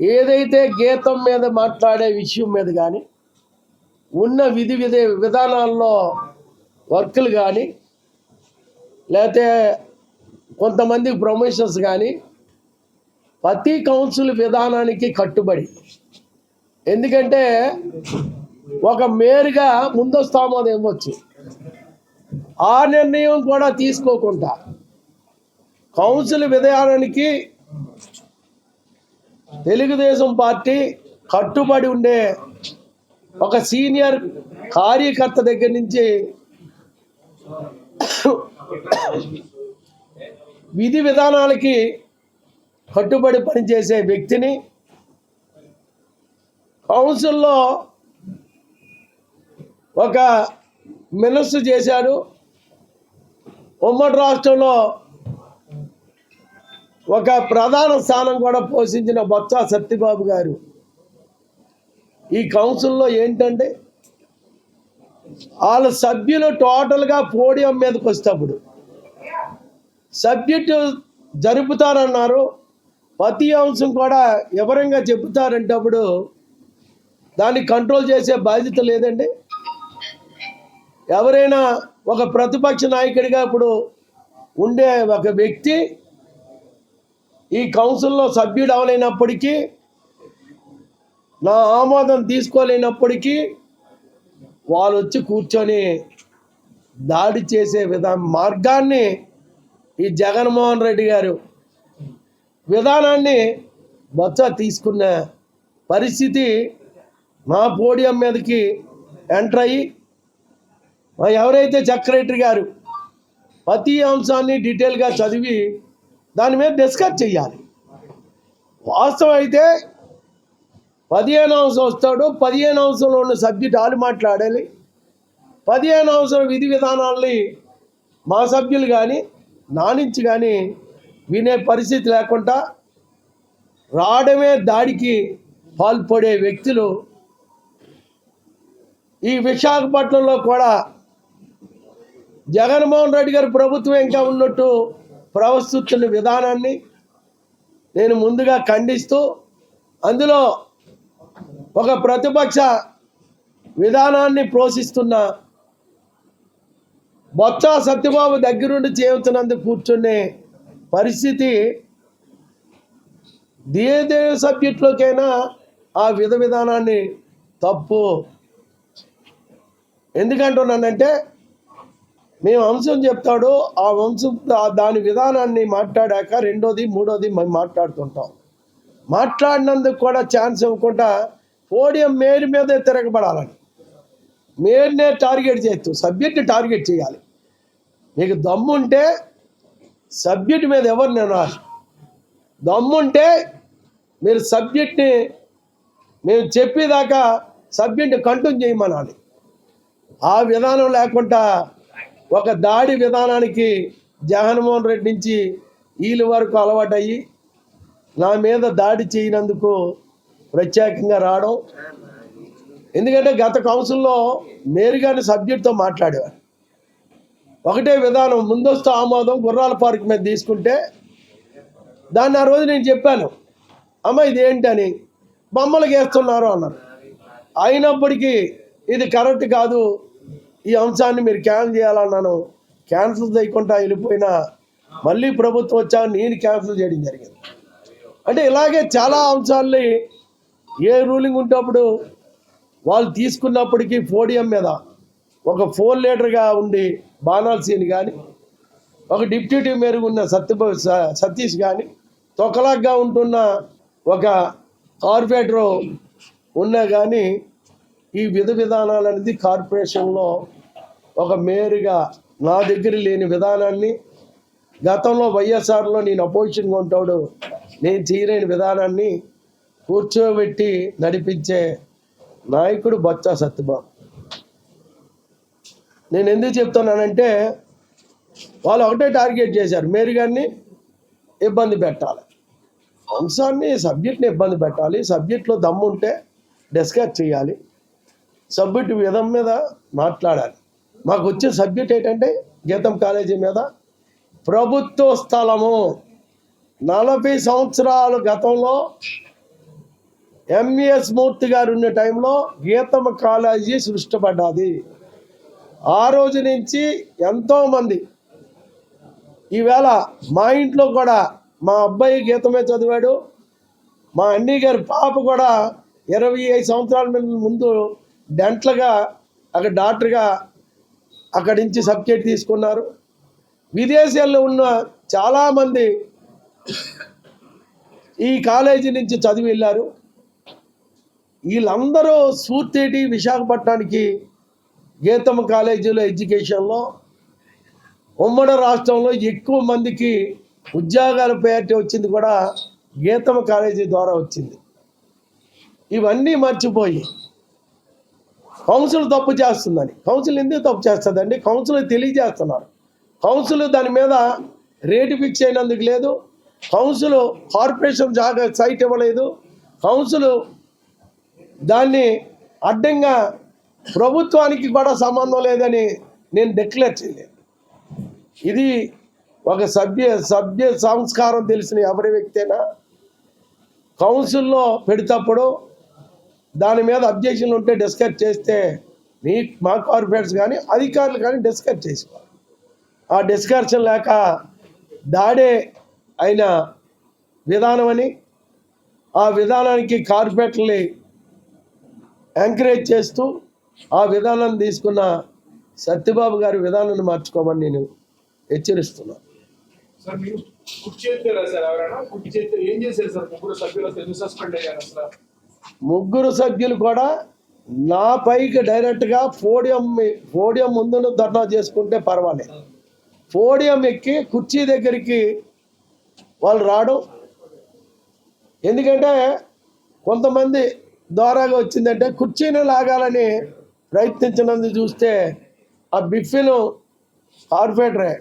ఏదైతే గీతం మీద మాట్లాడే విషయం మీద కానీ ఉన్న విధి విధి విధానాల్లో వర్కులు కానీ లేకపోతే కొంతమంది ప్రమోషన్స్ కానీ ప్రతి కౌన్సిల్ విధానానికి కట్టుబడి. ఎందుకంటే ఒక మేరుగా ముందస్తు ఆమోదం ఇవ్వచ్చు. ఆ నిర్ణయం కూడా తీసుకోకుండా కౌన్సిల్ విధానానికి తెలుగుదేశం పార్టీ కట్టుబడి ఉండే ఒక సీనియర్ కార్యకర్త దగ్గర నుంచి విధి విధానాలకి కట్టుబడి పనిచేసే వ్యక్తిని కౌన్సిల్లో ఒక మినిస్టర్ చేశారు ఉమ్మడి రాష్ట్రంలో ఒక ప్రధాన స్థానం కూడా పోషించిన బొత్స సత్యబాబు గారు. ఈ కౌన్సిల్లో ఏంటంటే వాళ్ళ సభ్యులు టోటల్గా పోడియం మీదకి వస్తేప్పుడు. సబ్జెక్టు జరుపుతారన్నారు. ప్రతి అంశం కూడా వివరంగా చెబుతారంటప్పుడు దాన్ని కంట్రోల్ చేసే బాధ్యత లేదండి. ఎవరైనా ఒక ప్రతిపక్ష నాయకుడిగా ఇప్పుడు ఉండే ఒక వ్యక్తి ఈ కౌన్సిల్లో సభ్యుడు అవలేనప్పటికీ నా ఆమోదం తీసుకోలేనప్పటికీ వాళ్ళు వచ్చి కూర్చొని దాడి చేసే విధా మార్గాన్ని ఈ జగన్మోహన్ రెడ్డి గారు విధానాన్ని బొత్స తీసుకున్న పరిస్థితి నా పోడియం మీదకి ఎంటర్ అయ్యి ఎవరైతే సెక్రటరీ గారు ప్రతి అంశాన్ని డీటెయిల్గా చదివి దాని మీద డిస్కస్ చేయాలి. వాస్తవం అయితే పదిహేను అంశం వస్తాడు పదిహేను అంశంలో ఉన్న సబ్జెక్ట్ వాళ్ళు మాట్లాడాలి. పదిహేను అంశం విధి విధానాల్ని మా సభ్యులు కానీ నా నుంచి కానీ వినే పరిస్థితి లేకుండా రావడమే దాడికి పాల్పడే వ్యక్తులు ఈ విశాఖపట్నంలో కూడా జగన్మోహన్ రెడ్డి గారి ప్రభుత్వం ఇంకా ఉన్నట్టు ప్రవర్తిస్తున్న విధానాన్ని నేను ముందుగా ఖండిస్తూ అందులో ఒక ప్రతిపక్ష విధానాన్ని పోషిస్తున్న బొత్స సత్యబాబు దగ్గరుండి చేస్తున్నందుకు కూర్చునే పరిస్థితి దేదే సబ్జెక్టులోకైనా ఆ విధ విధానాన్ని తప్పు. ఎందుకంటున్నానంటే మేము అంశం చెప్తాడు ఆ వంశం దాని విధానాన్ని మాట్లాడాక రెండోది మూడోది మేము మాట్లాడుతుంటాం. మాట్లాడినందుకు కూడా ఛాన్స్ ఇవ్వకుండా పోడియం మేరు మీదే తిరగబడాలని. మేరునే టార్గెట్ చేయొచ్చు సబ్జెక్ట్ టార్గెట్ చేయాలి. మీకు దమ్ముంటే సబ్జెక్ట్ మీద ఎవరు నేను దమ్ముంటే మీరు సబ్జెక్ట్ని మేము చెప్పేదాకా సబ్జెక్ట్ కంటిన్యూ చేయమనాలి. ఆ విధానం లేకుండా ఒక దాడి విధానానికి జగన్మోహన్ రెడ్డి నుంచి వీళ్ళ వరకు అలవాటయ్యి నా మీద దాడి చేయనందుకు ప్రత్యేకంగా రావడం. ఎందుకంటే గత కౌన్సిల్లో మేరుగాని సబ్జెక్ట్తో మాట్లాడేవారు. ఒకటే విధానం ముందస్తు ఆమోదం గుర్రాల పార్క్ మీద తీసుకుంటే దాన్ని ఆ రోజు నేను చెప్పాను. అమ్మ ఇది ఏంటని బొమ్మలు గీస్తున్నారు అన్నారు. అయినప్పటికీ ఇది కరెక్ట్ కాదు ఈ అంశాన్ని మీరు క్యాన్సిల్ చేయాలన్నాను. క్యాన్సిల్ చేయకుండా వెళ్ళిపోయినా మళ్ళీ ప్రభుత్వం వచ్చా నేను క్యాన్సిల్ చేయడం జరిగింది. అంటే ఇలాగే చాలా అంశాలని ఏ రూలింగ్ ఉంటప్పుడు వాళ్ళు తీసుకున్నప్పటికీ పోడియం మీద ఒక ఫోర్ లీటర్గా ఉండి బాణాల్సీని కానీ ఒక డిప్యూటీ మేరకు ఉన్న సత్య సతీష్ కానీ తొకలాగ్గా ఉంటున్న ఒక కార్పొరేటరు ఉన్నా కానీ ఈ విధ విధానాలు అనేది కార్పొరేషన్లో ఒక మేరుగా నా దగ్గర లేని విధానాన్ని గతంలో వైఎస్ఆర్లో నేను అపోజిషన్గా ఉంటాడు నేను చేయలేని విధానాన్ని కూర్చోబెట్టి నడిపించే నాయకుడు బొత్స సత్యబాబు నేను ఎందుకు చెప్తున్నానంటే వాళ్ళు ఒకటే టార్గెట్ చేశారు మేరీ గారిని ఇబ్బంది పెట్టాలి. అంశాన్ని సబ్జెక్ట్ని ఇబ్బంది పెట్టాలి సబ్జెక్ట్లో దమ్ము ఉంటే డిస్కస్ చేయాలి సబ్జెక్ట్ విధం మీద మాట్లాడాలి. మాకు వచ్చే సబ్జెక్ట్ ఏంటంటే గీతం కాలేజీ మీద ప్రభుత్వ స్థలము. నలభై సంవత్సరాల గతంలో ఎంఎస్ మూర్తి గారు ఉన్న టైంలో గీతమ్మ కాలేజీ సృష్టిపడ్డది. ఆ రోజు నుంచి ఎంతోమంది. ఈవేళ మా ఇంట్లో కూడా మా అబ్బాయి గీతమే చదివాడు. మా అన్నయ్య గారి పాప కూడా ఇరవై ఐదు సంవత్సరాల ముందు- ముందు డెంట్లుగా అక్కడ డాక్టర్గా అక్కడి నుంచి సబ్జెక్ట్ తీసుకున్నారు. విదేశాల్లో ఉన్న చాలామంది ఈ కాలేజీ నుంచి చదివి వెళ్ళారు. వీళ్ళందరూ స్ఫూర్తిటి విశాఖపట్నానికి గీతమ్మ కాలేజీలో ఎడ్యుకేషన్లో ఉమ్మడి రాష్ట్రంలో ఎక్కువ మందికి ఉద్యోగాల పేరిటీ వచ్చింది కూడా గీతమ్మ కాలేజీ ద్వారా వచ్చింది. ఇవన్నీ మర్చిపోయి కౌన్సిల్ తప్పు చేస్తుందని. కౌన్సిల్ ఎందుకు తప్పు చేస్తుందండి? కౌన్సిల్ తెలియజేస్తున్నారు. కౌన్సిల్ దాని మీద రేటు ఫిక్స్ అయినందుకు లేదు. కౌన్సిల్ కార్పొరేషన్ జాగా సైట్ ఇవ్వలేదు. కౌన్సిల్ దాన్ని అడ్డంగా ప్రభుత్వానికి కూడా సంబంధం లేదని నేను డిక్లేర్ చేయలేదు. ఇది ఒక సభ్య సభ్య సంస్కారం తెలిసిన ఎవరి వ్యక్తి అయినా కౌన్సిల్లో పెడతప్పుడు దాని మీద అబ్జెక్షన్ ఉంటే డిస్కస్ చేస్తే మీ మా కార్పొరేట్స్ కానీ అధికారులు కానీ డిస్కస్ చేసుకోవాలి ఆ డిస్కషన్ లేక దాడే అయిన విధానం అని ఆ విధానానికి కార్పొరేట్ని ఎంకరేజ్ చేస్తూ ఆ విధానాన్ని తీసుకున్న సత్యబాబు గారి విధానాన్ని మార్చుకోమని నేను హెచ్చరిస్తున్నాను. సార్ మీరు కుర్చీ సార్? ఎవరైనా కుర్చీ ఏం చేశారు సార్? ముగ్గురు సభ్యులు సస్పెండ్ అయ్యారు అసలు? ముగ్గురు సభ్యులు కూడా నా పైకి డైరెక్ట్గా పోడియం పోడియం ముందును ధర్నా చేసుకుంటే పర్వాలేదు. పోడియం ఎక్కి కుర్చీ దగ్గరికి వాళ్ళు రాడు. ఎందుకంటే కొంతమంది దోరాగా వచ్చిందంటే కుర్చీని లాగాలని ప్రయత్నించినందు చూస్తే ఆ బిఫిను కార్పొరేటరే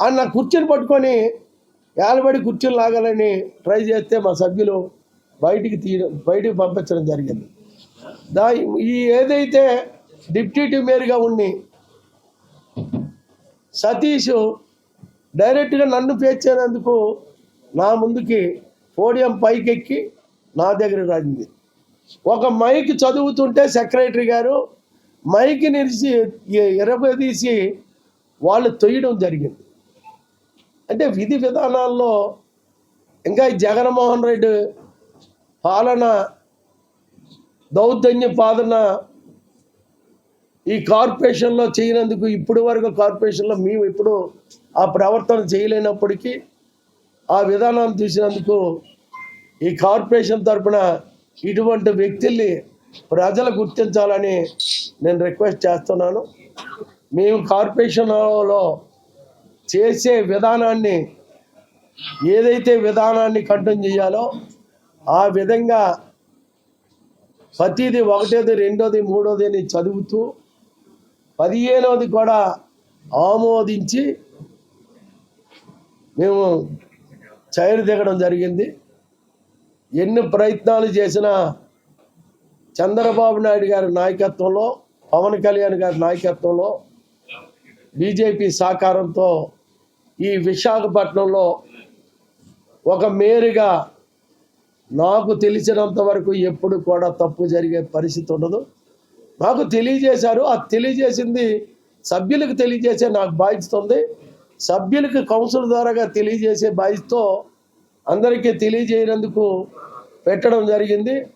ఆయన కుర్చీని పట్టుకొని ఏలబడి కుర్చీని లాగాలని ట్రై చేస్తే మా సభ్యులు బయటికి తీయడం బయటికి పంపించడం జరిగింది. దా ఈ ఏదైతే డిప్యూటీ మేయర్గా ఉండి సతీష్ డైరెక్ట్గా నన్ను పేర్చేనందుకు నా ముందుకి పోడియం పైకెక్కి నా దగ్గర రాగింది ఒక మైక్ చదువుతుంటే సెక్రటరీ గారు మైక్ నిలిచి ఎరబదీసి వాళ్ళు తొయ్యడం జరిగింది. అంటే విధి విధానాల్లో ఇంకా జగన్మోహన్ రెడ్డి పాలన దౌర్జన్య పాలన ఈ కార్పొరేషన్లో చేయనందుకు ఇప్పటి వరకు కార్పొరేషన్లో మేము ఇప్పుడు ఆ ప్రవర్తన చేయలేనప్పటికీ ఆ విధానాన్ని చూసినందుకు ఈ కార్పొరేషన్ తరపున ఇటువంటి వ్యక్తుల్ని ప్రజలు గుర్తించాలని నేను రిక్వెస్ట్ చేస్తున్నాను. మేము కార్పొరేషన్లో చేసే విధానాన్ని ఏదైతే విధానాన్ని కంటిన్యూ చేయాలో ఆ విధంగా ప్రతిది ఒకటోది రెండోది మూడోది అని చదువుతూ పదిహేనవది కూడా ఆమోదించి మేము చైరు దిగడం జరిగింది. ఎన్ని ప్రయత్నాలు చేసినా చంద్రబాబు నాయుడు గారి నాయకత్వంలో పవన్ కళ్యాణ్ గారి నాయకత్వంలో బీజేపీ సహకారంతో ఈ విశాఖపట్నంలో ఒక మేరుగా నాకు తెలిసినంత వరకు ఎప్పుడు కూడా తప్పు జరిగే పరిస్థితి ఉండదు. నాకు తెలియజేశారు. ఆ తెలియజేసింది సభ్యులకు తెలియజేసే నాకు బాధ్యత ఉంది సభ్యులకు కౌన్సిల్ ద్వారాగా తెలియజేసే బాధ్యతతో అందరికీ తెలియజేయనందుకు పెట్టడం జరిగింది.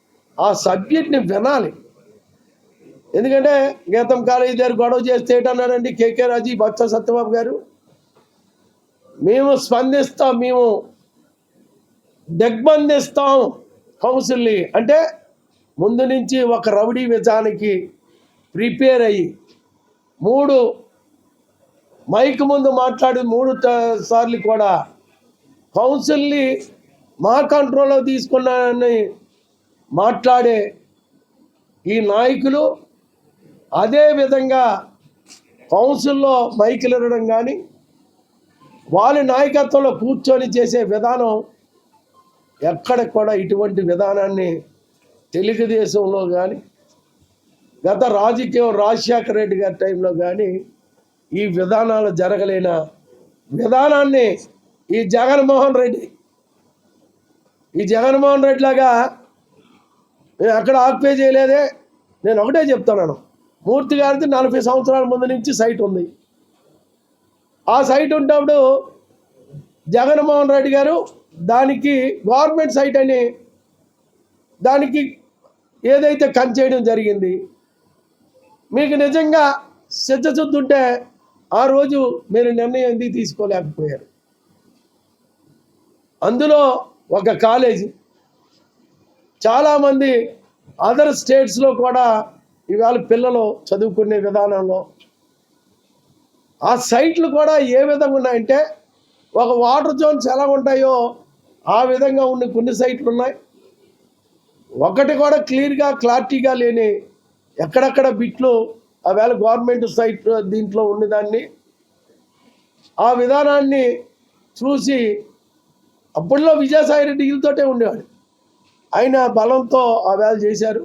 ఆ సబ్జెక్ట్ని వినాలి. ఎందుకంటే గీతం కాలేజీ దగ్గర గొడవ చేస్తే ఏంటన్నారండి? కేకే రాజీ బొత్స సత్యబాబు గారు. మేము స్పందిస్తాం మేము దిగ్బంధిస్తాం కౌన్సిల్ని. అంటే ముందు నుంచి ఒక రౌడీ విధానికి ప్రిపేర్ అయ్యి మూడు మైక్ ముందు మాట్లాడి మూడు సార్లు కూడా కౌన్సిల్ని మా కంట్రోల్లో తీసుకున్నానని మాట్లాడే ఈ నాయకులు అదే విధంగా కౌన్సిల్లో మైకులు ఇవ్వడం కానీ వాళ్ళ నాయకత్వంలో కూర్చొని చేసే విధానం ఎక్కడ కూడా ఇటువంటి విధానాన్ని తెలుగుదేశంలో కానీ గత రాజకీయం రాజశేఖర రెడ్డి గారి టైంలో కానీ ఈ విధానాలు జరగలేన విధానాన్ని ఈ జగన్మోహన్ రెడ్డి ఈ జగన్మోహన్ రెడ్డి లాగా నేను అక్కడ ఆక్యుపై చేయలేదే. నేను ఒకటే చెప్తున్నాను. మూర్తి గారిది నలభై సంవత్సరాల ముందు నుంచి సైట్ ఉంది. ఆ సైట్ ఉన్నప్పుడు జగన్మోహన్ రెడ్డి గారు దానికి గవర్నమెంట్ సైట్ అని దానికి ఏదైతే చేయడం జరిగింది మీకు నిజంగా సిద్ధశుద్ధి ఉంటే ఆ రోజు మీరు నిర్ణయం ఎందుకు తీసుకోలేకపోయారు? అందులో ఒక కాలేజీ చాలామంది అదర్ స్టేట్స్లో కూడా ఇవాళ పిల్లలు చదువుకునే విధానంలో ఆ సైట్లు కూడా ఏ విధంగా ఉన్నాయంటే ఒక వాటర్ జోన్స్ ఎలా ఉంటాయో ఆ విధంగా ఉన్న కొన్ని సైట్లు ఉన్నాయి. ఒకటి కూడా క్లియర్గా క్లారిటీగా లేని ఎక్కడెక్కడ బిట్లు ఆవేళ గవర్నమెంట్ సైట్ దీంట్లో ఉన్నదాన్ని ఆ విధానాన్ని చూసి అప్పట్లో విజయసాయి రెడ్డి వీళ్ళతోటే ఉండేవాడు. ఆయన బలంతో ఆ వేళ చేశారు.